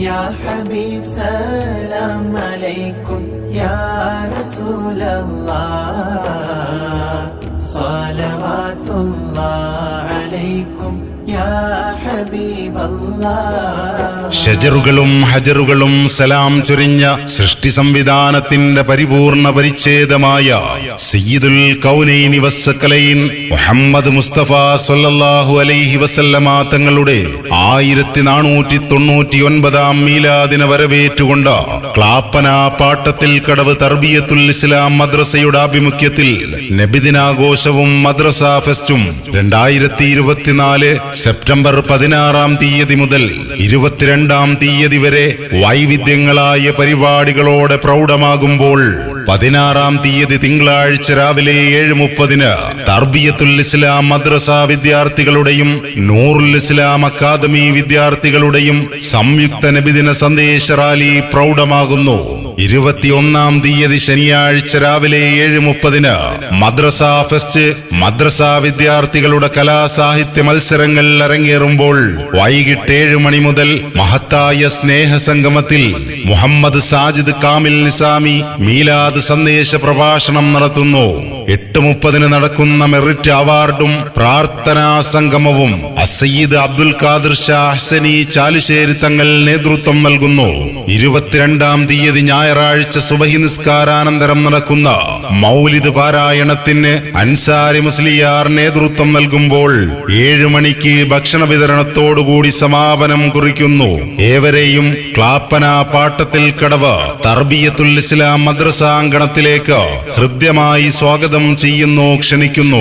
يا حبيب سلام عليكم يا رسول الله. صلوات الله عليكم يا حبيب الله. ഷജറുകളും ഹജറുകളും സലാം ചൊരിഞ്ഞ സൃഷ്ടി സംവിധാനത്തിന്റെ പരിപൂർണ പരിച്ഛേദമായ സയ്യിദുൽ കൗനൈനി വസ്സക്കലൈൻ മുഹമ്മദ് മുസ്തഫ സല്ലല്ലാഹു അലൈഹി വസല്ലമ തങ്ങളുടെ ആയിരത്തി നാനൂറ്റി തൊണ്ണൂറ്റി ഒൻപതാം മീലാദിന വരവേറ്റുകൊണ്ട് ക്ലാപ്പന പാട്ടത്തിൽ കടവ് തർബിയത്തുൽ ഇസ്ലാം മദ്രസയുടെ ആഭിമുഖ്യത്തിൽ നബിദിനാഘോഷവും മദ്രസ ഫെസ്റ്റും രണ്ടായിരത്തി ഇരുപത്തിനാല് സെപ്റ്റംബർ പതിനാറാം തീയതി മുതൽ ഇരുപത്തിരണ്ടാം തീയതി വരെ വൈവിധ്യങ്ങളായ പരിപാടികളോടെ പ്രൗഢമാകുമ്പോൾ പതിനാറാം തീയതി തിങ്കളാഴ്ച രാവിലെ ഏഴ് മുപ്പതിന് തർബിയത്തുൽ ഇസ്ലാം മദ്രസ വിദ്യാർത്ഥികളുടെയും നൂറുൽ ഇസ്ലാം അക്കാദമി വിദ്യാർത്ഥികളുടെയും സംയുക്ത നബിദിന സന്ദേശ റാലി പ്രൗഢമാകുന്നു. ഇരുപത്തിയൊന്നാം തീയതി ശനിയാഴ്ച രാവിലെ ഏഴ് മുപ്പതിന് മദ്രസ ഫെസ്റ്റ് മദ്രസ വിദ്യാർത്ഥികളുടെ കലാസാഹിത്യ മത്സരങ്ങൾ അരങ്ങേറുമ്പോൾ വൈകിട്ട് ഏഴ് മണി മുതൽ മഹത്തായ സ്നേഹ സംഗമത്തിൽ മുഹമ്മദ് സാജിദ് കാമിൽ നിസാമി മീലാദ് സന്ദേശ പ്രഭാഷണം നടത്തുന്നു. എട്ട് മുപ്പതിന് നടക്കുന്ന മെറിറ്റ് അവാർഡും പ്രാർത്ഥനാ സംഗമവും അസയ്യിദ് അബ്ദുൽ ഖാദിർ ഷാ ഹസനി ചാലുശ്ശേരി തങ്ങൾ നേതൃത്വം നൽകുന്നു. ഇരുപത്തിരണ്ടാം തീയതി ഞായറാഴ്ച സുബഹി നിസ്കാരാനന്തരം നടക്കുന്ന മൗലിദ് പാരായണത്തിന് അൻസാരി മുസ്ലിയാർ നേതൃത്വം നൽകുമ്പോൾ ഏഴ് മണിക്ക് ഭക്ഷണ വിതരണത്തോടുകൂടി സമാപനം കുറിക്കുന്നു. ഏവരെയും ക്ലാപ്പന പാട്ടത്തിൽ കടവ് തർബിയത്തുൽ ഇസ്ലാം മദ്രസാങ്കണത്തിലേക്ക് ഹൃദ്യമായി സ്വാഗതം ചെയ്യുന്നു ക്ഷണിക്കുന്നു.